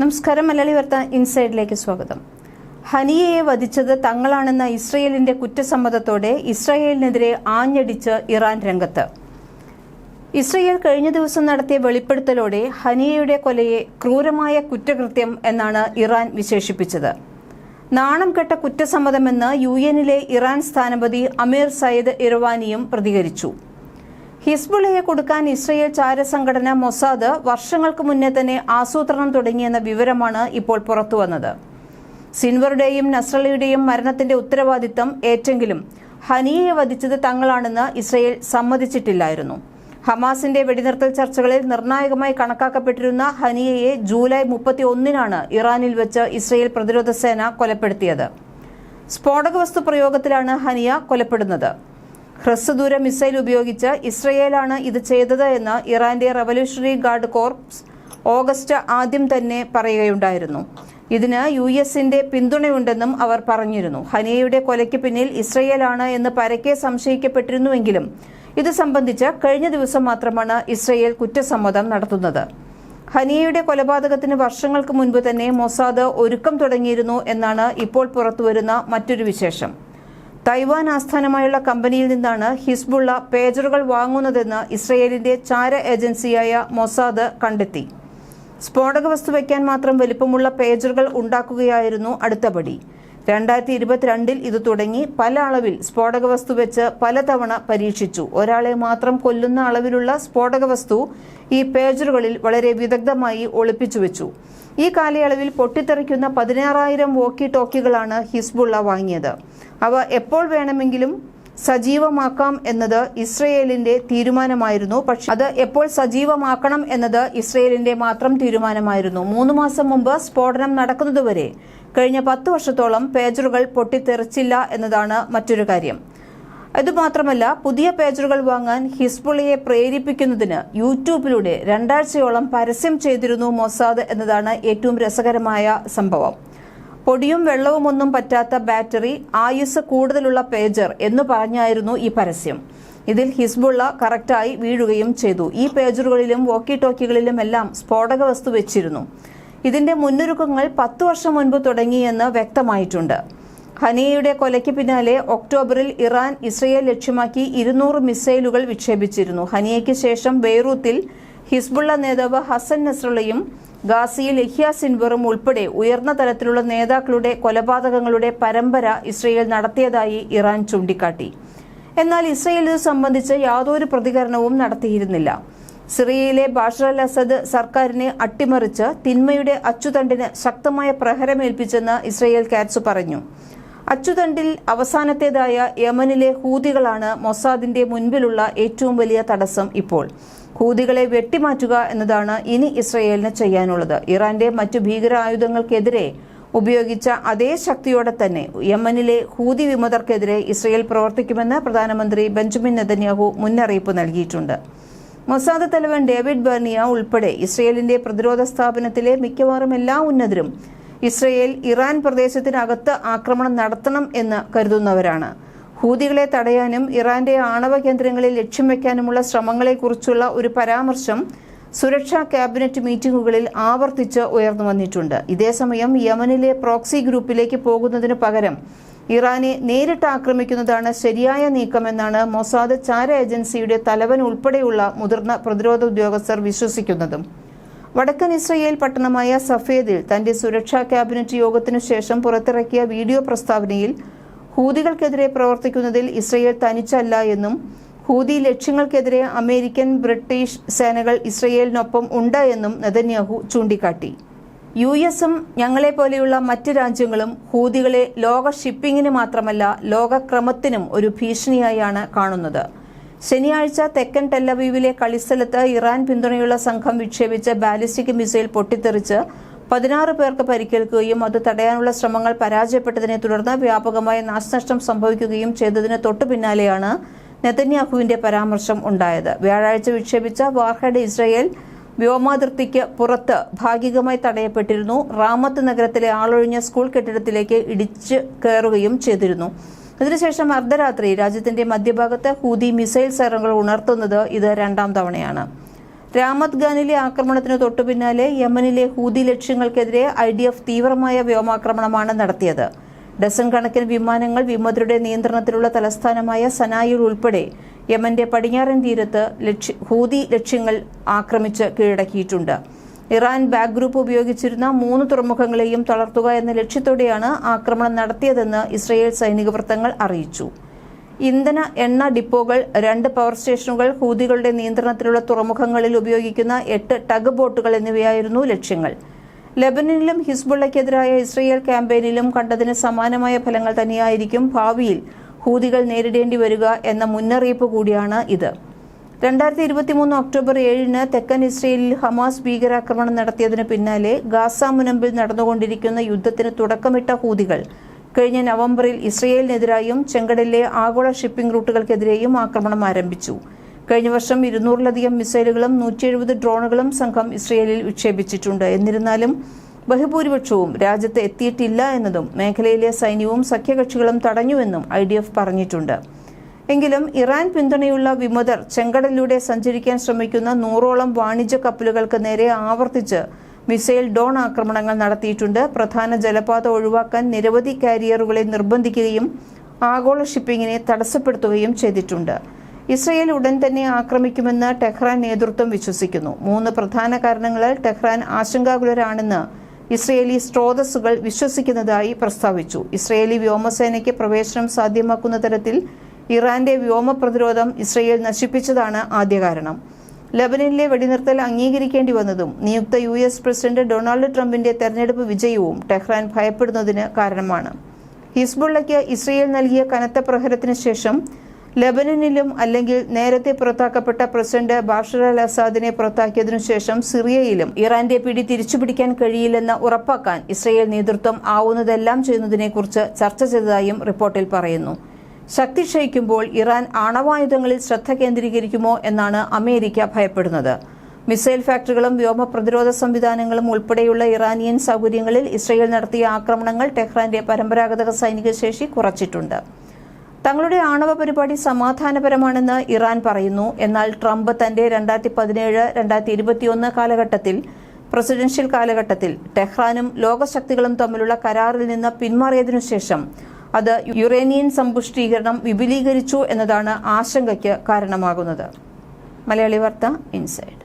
നമസ്കാരം മലയാളി വാർത്ത ഇൻസൈഡിലേക്ക് സ്വാഗതം. ഹനിയയെ വധിച്ചത് തങ്ങളാണെന്ന ഇസ്രയേലിന്റെ കുറ്റസമ്മതത്തോടെ ഇസ്രയേലിനെതിരെ ആഞ്ഞടിച്ച് ഇറാൻ രംഗത്ത്. ഇസ്രയേൽ കഴിഞ്ഞ ദിവസം നടത്തിയ വെളിപ്പെടുത്തലോടെ ഹനിയയുടെ കൊലയെ ക്രൂരമായ കുറ്റകൃത്യം എന്നാണ് ഇറാൻ വിശേഷിപ്പിച്ചത്. നാണം കെട്ട കുറ്റസമ്മതമെന്ന് യു എന്നിലെ ഇറാൻ സ്ഥാനപതി അമീർ സയ്യിദ് ഇറവാനിയും പ്രതികരിച്ചു. ഹിസ്ബുള്ളയെ കൊടുക്കാൻ ഇസ്രയേൽ ചാരസംഘടന മൊസാദ് വർഷങ്ങൾക്ക് മുന്നേ തന്നെ ആസൂത്രണം തുടങ്ങിയെന്ന വിവരമാണ് ഇപ്പോൾ പുറത്തുവന്നത് സിൻവറുടെയും നസ്രളിയുടെയും മരണത്തിന്റെ ഉത്തരവാദിത്തം ഏറ്റെങ്കിലും ഹനിയെ വധിച്ചത് തങ്ങളാണെന്ന് ഇസ്രയേൽ സമ്മതിച്ചിട്ടില്ലായിരുന്നു. ഹമാസിന്റെ വെടിനിർത്തൽ ചർച്ചകളിൽ നിർണായകമായി കണക്കാക്കപ്പെട്ടിരുന്ന ഹനിയയെ ജൂലൈ മുപ്പത്തി ഒന്നിനാണ് ഇറാനിൽ വെച്ച് ഇസ്രയേൽ പ്രതിരോധ സേന കൊലപ്പെടുത്തിയത്. സ്ഫോടക വസ്തു പ്രയോഗത്തിലാണ് ഹനിയ കൊലപ്പെടുന്നത്. ഹ്രസ്വദൂര മിസൈൽ ഉപയോഗിച്ച് ഇസ്രയേലാണ് ഇത് ചെയ്തത് എന്ന് ഇറാന്റെ റവല്യൂഷണറി ഗാർഡ് കോർപ്സ് ഓഗസ്റ്റ് ആദ്യം തന്നെ പറയുകയുണ്ടായിരുന്നു. ഇതിന് യു എസിന്റെ പിന്തുണയുണ്ടെന്നും അവർ പറഞ്ഞിരുന്നു. ഹനിയയുടെ കൊലയ്ക്ക് പിന്നിൽ ഇസ്രയേലാണ് എന്ന് പരക്കെ സംശയിക്കപ്പെട്ടിരുന്നുവെങ്കിലും ഇത് സംബന്ധിച്ച് കഴിഞ്ഞ ദിവസം മാത്രമാണ് ഇസ്രയേൽ കുറ്റസമ്മതം നടത്തുന്നത്. ഹനിയയുടെ കൊലപാതകത്തിന് വർഷങ്ങൾക്ക് മുൻപ് തന്നെ മൊസാദ് ഒരുക്കം തുടങ്ങിയിരുന്നു എന്നാണ് ഇപ്പോൾ പുറത്തുവരുന്ന മറ്റൊരു വിശേഷം. തൈവാൻ ആസ്ഥാനമായുള്ള കമ്പനിയിൽ നിന്നാണ് ഹിസ്ബുള്ള പേജറുകൾ വാങ്ങുന്നതെന്ന് ഇസ്രയേലിന്റെ ചാര ഏജൻസിയായ മൊസാദ് കണ്ടെത്തി. സ്ഫോടക വസ്തു വയ്ക്കാൻ മാത്രം വലിപ്പമുള്ള പേജറുകൾ ഉണ്ടാക്കുകയായിരുന്നു അടുത്ത പടി രണ്ടായിരത്തി ഇരുപത്തിരണ്ടിൽ ഇത് തുടങ്ങി പല അളവിൽ സ്ഫോടക വസ്തു വെച്ച് പലതവണ പരീക്ഷിച്ചു. ഒരാളെ മാത്രം കൊല്ലുന്ന അളവിലുള്ള സ്ഫോടക വസ്തു ഈ പേജറുകളിൽ വളരെ വിദഗ്ധമായി ഒളിപ്പിച്ചു വെച്ചു. ഈ കാലയളവിൽ പൊട്ടിത്തെറിക്കുന്ന പതിനാറായിരം വോക്കി ടോക്കികളാണ് ഹിസ്ബുള്ള വാങ്ങിയത്. അവ എപ്പോൾ വേണമെങ്കിലും സജീവമാക്കാം എന്നത് ഇസ്രയേലിന്റെ തീരുമാനമായിരുന്നു. പക്ഷെ അത് എപ്പോൾ സജീവമാക്കണം എന്നത് ഇസ്രയേലിന്റെ മാത്രം തീരുമാനമായിരുന്നു. മൂന്ന് മാസം മുമ്പ് സ്ഫോടനം നടക്കുന്നതുവരെ കഴിഞ്ഞ പത്ത് വർഷത്തോളം പേജറുകൾ പൊട്ടിത്തെറിച്ചില്ല എന്നതാണ് മറ്റൊരു കാര്യം. അതുമാത്രമല്ല പുതിയ പേജറുകൾ വാങ്ങാൻ ഹിസ്ബുളിയെ പ്രേരിപ്പിക്കുന്നതിന് യൂട്യൂബിലൂടെ രണ്ടാഴ്ചയോളം പരസ്യം ചെയ്തിരുന്നു മൊസാദ് എന്നതാണ് ഏറ്റവും രസകരമായ സംഭവം. പൊടിയും വെള്ളവുമൊന്നും പറ്റാത്ത ബാറ്ററി ആയുസ് കൂടുതലുള്ള പേജർ എന്ന് പറഞ്ഞായിരുന്നു ഈ പരസ്യം. ഇതിൽ ഹിസ്ബുള്ള കറക്റ്റായി വീഴുകയും ചെയ്തു. ഈ പേജറുകളിലും വോക്കി ടോക്കികളിലും എല്ലാം സ്ഫോടക വസ്തു വെച്ചിരുന്നു. ഇതിന്റെ മുന്നൊരുക്കങ്ങൾ പത്തു വർഷം മുൻപ് തുടങ്ങിയെന്ന് വ്യക്തമായിട്ടുണ്ട്. ഹനിയയുടെ കൊലയ്ക്ക് പിന്നാലെ ഒക്ടോബറിൽ ഇറാൻ ഇസ്രയേൽ ലക്ഷ്യമാക്കി ഇരുന്നൂറ് മിസൈലുകൾ വിക്ഷേപിച്ചിരുന്നു. ഹനിയയ്ക്ക് ശേഷം ബെയ്റൂത്തിൽ ഹിസ്ബുള്ള നേതാവ് ഹസൻ നസ്രളയും ഗാസിയിൽ യഹ്യ സിൻവറും ഉൾപ്പെടെ ഉയർന്ന തലത്തിലുള്ള നേതാക്കളുടെ കൊലപാതകങ്ങളുടെ പരമ്പര ഇസ്രയേൽ നടത്തിയതായി ഇറാൻ ചൂണ്ടിക്കാട്ടി. എന്നാൽ ഇസ്രയേൽ ഇത് സംബന്ധിച്ച് യാതൊരു പ്രതികരണവും നടത്തിയിരുന്നില്ല. സിറിയയിലെ ബാഷർ അൽ അസദ് സർക്കാരിനെ അട്ടിമറിച്ച് തിന്മയുടെ അച്ചുതണ്ടിന് ശക്തമായ പ്രഹരമേൽപ്പിച്ചെന്ന് ഇസ്രയേൽ കാറ്റ്സ് പറഞ്ഞു. അച്ചുതണ്ടിൽ അവസാനത്തേതായ യമനിലെ ഹൂതികളാണ് മൊസാദിന്റെ മുൻപിലുള്ള ഏറ്റവും വലിയ തടസ്സം ഇപ്പോൾ. ഹൂതികളെ വെട്ടിമാറ്റുക എന്നതാണ് ഇനി ഇസ്രയേലിന് ചെയ്യാനുള്ളത്. ഇറാന്റെ മറ്റു ഭീകരായുധങ്ങൾക്കെതിരെ ഉപയോഗിച്ച അതേ ശക്തിയോടെ തന്നെ യമനിലെ ഹൂതി വിമതർക്കെതിരെ ഇസ്രയേൽ പ്രവർത്തിക്കുമെന്ന് പ്രധാനമന്ത്രി ബെഞ്ചമിൻ നെതന്യാഹു മുന്നറിയിപ്പ് നൽകിയിട്ടുണ്ട്. മൊസാദ് തലവൻ ഡേവിഡ് ബെർണിയ ഉൾപ്പെടെ ഇസ്രയേലിന്റെ പ്രതിരോധ സ്ഥാപനത്തിലെ മിക്കവാറും എല്ലാ ഉന്നതരും ഇസ്രയേൽ ഇറാൻ പ്രദേശത്തിനകത്ത് ആക്രമണം നടത്തണം എന്ന് കരുതുന്നവരാണ്. ഹൂതികളെ തടയാനും ഇറാന്റെ ആണവ കേന്ദ്രങ്ങളിൽ ലക്ഷ്യം വയ്ക്കാനുമുള്ള ശ്രമങ്ങളെക്കുറിച്ചുള്ള ഒരു പരാമർശം സുരക്ഷാ ക്യാബിനറ്റ് മീറ്റിംഗുകളിൽ ആവർത്തിച്ച് ഉയർന്നു വന്നിട്ടുണ്ട്. ഇതേസമയം യമനിലെ പ്രോക്സി ഗ്രൂപ്പിലേക്ക് പോകുന്നതിനു പകരം ഇറാനെ നേരിട്ട് ആക്രമിക്കുന്നതാണ് ശരിയായ നീക്കമെന്നാണ് മൊസാദ് ചാര ഏജൻസിയുടെ തലവൻ ഉൾപ്പെടെയുള്ള മുതിർന്ന പ്രതിരോധ ഉദ്യോഗസ്ഥർ വിശ്വസിക്കുന്നതും. വടക്കൻ ഇസ്രയേൽ പട്ടണമായ സഫേദിൽ തന്റെ സുരക്ഷാ ക്യാബിനറ്റ് യോഗത്തിനു ശേഷം പുറത്തിറക്കിയ വീഡിയോ പ്രസ്താവനയിൽ ഹൂതികൾക്കെതിരെ പ്രവർത്തിക്കുന്നതിൽ ഇസ്രയേൽ തനിച്ചല്ല എന്നും ഹൂതി ലക്ഷ്യങ്ങൾക്കെതിരെ അമേരിക്കൻ ബ്രിട്ടീഷ് സേനകൾ ഇസ്രയേലിനൊപ്പം ഉണ്ട് എന്നും നെതന്യാഹു ചൂണ്ടിക്കാട്ടി. യു എസും ഞങ്ങളെപ്പോലെയുള്ള മറ്റ് രാജ്യങ്ങളും ഹൂതികളെ ലോക ഷിപ്പിങ്ങിന് മാത്രമല്ല ലോകക്രമത്തിനും ഒരു ഭീഷണിയായാണ് കാണുന്നത്. ശനിയാഴ്ച തെക്കൻ ടെല്ലവീവിലെ കളിസ്ഥലത്ത് ഇറാൻ പിന്തുണയുള്ള സംഘം വിക്ഷേപിച്ച ബാലിസ്റ്റിക് മിസൈൽ പൊട്ടിത്തെറിച്ച് പതിനാറ് പേർക്ക് പരിക്കേൽക്കുകയും അത് തടയാനുള്ള ശ്രമങ്ങൾ പരാജയപ്പെട്ടതിനെ തുടർന്ന് വ്യാപകമായ നാശനഷ്ടം സംഭവിക്കുകയും ചെയ്തതിന് തൊട്ടു പിന്നാലെയാണ് നെതന്യാഹുവിന്റെ പരാമർശം ഉണ്ടായത്. വ്യാഴാഴ്ച വിക്ഷേപിച്ച വാർഹഡ് ഇസ്രയേൽ വ്യോമാതിർത്തിക്ക് പുറത്ത് ഭാഗികമായി തടയപ്പെട്ടിരുന്നു. റാമത്ത് നഗരത്തിലെ ആളൊഴിഞ്ഞ സ്കൂൾ കെട്ടിടത്തിലേക്ക് ഇടിച്ച് കയറുകയും ചെയ്തിരുന്നു. ഇതിനുശേഷം അർദ്ധരാത്രി രാജ്യത്തിന്റെ മധ്യഭാഗത്ത് ഹൂതി മിസൈൽ സൈറങ്ങൾ ഉണർത്തുന്നത് ഇത് രണ്ടാം തവണയാണ്. രാമത് ഖാനിലെ ആക്രമണത്തിന് തൊട്ടുപിന്നാലെ യമനിലെ ഹൂതി ലക്ഷ്യങ്ങൾക്കെതിരെ ഐ ഡി എഫ് തീവ്രമായ വ്യോമാക്രമണമാണ് നടത്തിയത്. ഡസൺ കണക്കിന് വിമാനങ്ങൾ വിമതരുടെ നിയന്ത്രണത്തിലുള്ള തലസ്ഥാനമായ സനായിൽ ഉൾപ്പെടെ യമന്റെ പടിഞ്ഞാറൻ തീരത്ത് ലക്ഷ്യ ഹൂതി ലക്ഷ്യങ്ങൾ ആക്രമിച്ച് കീഴടക്കിയിട്ടുണ്ട്. ഇറാൻ ബാക്ക് ഗ്രൂപ്പ് ഉപയോഗിച്ചിരുന്ന മൂന്ന് തുറമുഖങ്ങളെയും തളർത്തുക എന്ന ലക്ഷ്യത്തോടെയാണ് ആക്രമണം നടത്തിയതെന്ന് ഇസ്രയേൽ സൈനിക വൃത്തങ്ങൾ അറിയിച്ചു. ഇന്ധന എണ്ണ ഡിപ്പോകൾ രണ്ട് പവർ സ്റ്റേഷനുകൾ ഹൂതികളുടെ നിയന്ത്രണത്തിലുള്ള തുറമുഖങ്ങളിൽ ഉപയോഗിക്കുന്ന എട്ട് ടഗ് ബോട്ടുകൾ എന്നിവയായിരുന്നു ലക്ഷ്യങ്ങൾ. ലെബനനിലും ഹിസ്ബുള്ളയ്ക്കെതിരായ ഇസ്രയേൽ ക്യാമ്പയിനിലും കണ്ടതിന് സമാനമായ ഫലങ്ങൾ തന്നെയായിരിക്കും ഭാവിയിൽ ഹൂതികൾ നേരിടേണ്ടി വരിക എന്ന മുന്നറിയിപ്പ് കൂടിയാണ് ഇത്. രണ്ടായിരത്തി ഇരുപത്തിമൂന്ന് ഒക്ടോബർ ഏഴിന് തെക്കൻ ഇസ്രയേലിൽ ഹമാസ് ഭീകരാക്രമണം നടത്തിയതിന് പിന്നാലെ ഗാസ മുനമ്പിൽ നടന്നുകൊണ്ടിരിക്കുന്ന യുദ്ധത്തിന് തുടക്കമിട്ട ഹൂതികൾ കഴിഞ്ഞ നവംബറിൽ ഇസ്രയേലിനെതിരായും ചെങ്കടലിലെ ആഗോള ഷിപ്പിംഗ് റൂട്ടുകൾക്കെതിരെയും ആക്രമണം ആരംഭിച്ചു. കഴിഞ്ഞ വർഷം ഇരുന്നൂറിലധികം മിസൈലുകളും നൂറ്റി എഴുപത് ഡ്രോണുകളും സംഘം ഇസ്രയേലിൽ വിക്ഷേപിച്ചിട്ടുണ്ട്. എന്നിരുന്നാലും ബഹുഭൂരിപക്ഷവും രാജ്യത്ത് എത്തിയിട്ടില്ല എന്നതും മേഖലയിലെ സൈന്യവും സഖ്യകക്ഷികളും തടഞ്ഞുവെന്നും ഐ ഡി എഫ് പറഞ്ഞിട്ടുണ്ട്. എങ്കിലും ഇറാൻ പിന്തുണയുള്ള വിമതർ ചെങ്കടലിലൂടെ സഞ്ചരിക്കാൻ ശ്രമിക്കുന്ന നൂറോളം വാണിജ്യ കപ്പലുകൾക്ക് നേരെ ആവർത്തിച്ച് മിസൈൽ ഡോൺ ആക്രമണങ്ങൾ നടത്തിയിട്ടുണ്ട്. പ്രധാന ജലപാത ഒഴിവാക്കാൻ നിരവധി കാരിയറുകളെ നിർബന്ധിക്കുകയും ആഗോള ഷിപ്പിങ്ങിനെ തടസ്സപ്പെടുത്തുകയും ചെയ്തിട്ടുണ്ട്. ഇസ്രയേൽ ഉടൻ തന്നെ ആക്രമിക്കുമെന്ന് ടെഹ്റാൻ നേതൃത്വം വിശ്വസിക്കുന്നു. മൂന്ന് പ്രധാന കാരണങ്ങളാൽ ടെഹ്റാൻ ആശങ്കാകുലരാണെന്ന് ഇസ്രയേലി സ്രോതസ്സുകൾ വിശ്വസിക്കുന്നതായി പ്രസ്താവിച്ചു. ഇസ്രയേലി വ്യോമസേനയ്ക്ക് പ്രവേശനം സാധ്യമാക്കുന്ന തരത്തിൽ ഇറാന്റെ വ്യോമ പ്രതിരോധം ഇസ്രയേൽ നശിപ്പിച്ചതാണ് ആദ്യ കാരണം. ലബനനിലെ വെടിനിർത്തൽ അംഗീകരിക്കേണ്ടി വന്നതും നിയുക്ത യു എസ് പ്രസിഡന്റ് ഡൊണാൾഡ് ട്രംപിന്റെ തെരഞ്ഞെടുപ്പ് വിജയവും ടെഹ്റാൻ ഭയപ്പെടുന്നതിന് കാരണമാണ്. ഹിസ്ബുള്ളയ്ക്ക് ഇസ്രയേൽ നൽകിയ കനത്ത പ്രഹരത്തിന് ശേഷം ലബനനിലും അല്ലെങ്കിൽ നേരത്തെ പുറത്താക്കപ്പെട്ട പ്രസിഡന്റ് ബാഷർ അൽ അസാദിനെ പുറത്താക്കിയതിനു ശേഷം സിറിയയിലും ഇറാന്റെ പിടി തിരിച്ചുപിടിക്കാൻ കഴിയില്ലെന്ന് ഉറപ്പാക്കാൻ ഇസ്രയേൽ നേതൃത്വം ആവുന്നതെല്ലാം ചെയ്യുന്നതിനെക്കുറിച്ച് ചർച്ച ചെയ്തതായും റിപ്പോർട്ടിൽ പറയുന്നു. ശക്തി ക്ഷയിക്കുമ്പോൾ ഇറാൻ ആണവായുധങ്ങളിൽ ശ്രദ്ധ കേന്ദ്രീകരിക്കുമോ എന്നാണ് അമേരിക്ക ഭയപ്പെടുന്നത്. മിസൈൽ ഫാക്ടറികളും വ്യോമ പ്രതിരോധ സംവിധാനങ്ങളും ഉൾപ്പെടെയുള്ള ഇറാനിയൻ സൗകര്യങ്ങളിൽ ഇസ്രയേൽ നടത്തിയ ആക്രമണങ്ങൾ ടെഹ്റാന്റെ പരമ്പരാഗത സൈനിക ശേഷി കുറച്ചിട്ടുണ്ട്. തങ്ങളുടെ ആണവ പരിപാടി സമാധാനപരമാണെന്ന് ഇറാൻ പറയുന്നു. എന്നാൽ ട്രംപ് തന്റെ രണ്ടായിരത്തി പതിനേഴ് രണ്ടായിരത്തി ഇരുപത്തിയൊന്ന് കാലഘട്ടത്തിൽ പ്രസിഡൻഷ്യൽ കാലഘട്ടത്തിൽ ടെഹ്റാനും ലോകശക്തികളും തമ്മിലുള്ള കരാറിൽ നിന്ന് പിന്മാറിയതിനു ശേഷം അത് യുറേനിയൻ സമ്പുഷ്ടീകരണം വിപുലീകരിച്ചു എന്നതാണ് ആശങ്കയ്ക്ക് കാരണമാകുന്നത്. മലയാളി വാർത്ത ഇൻസൈഡ്.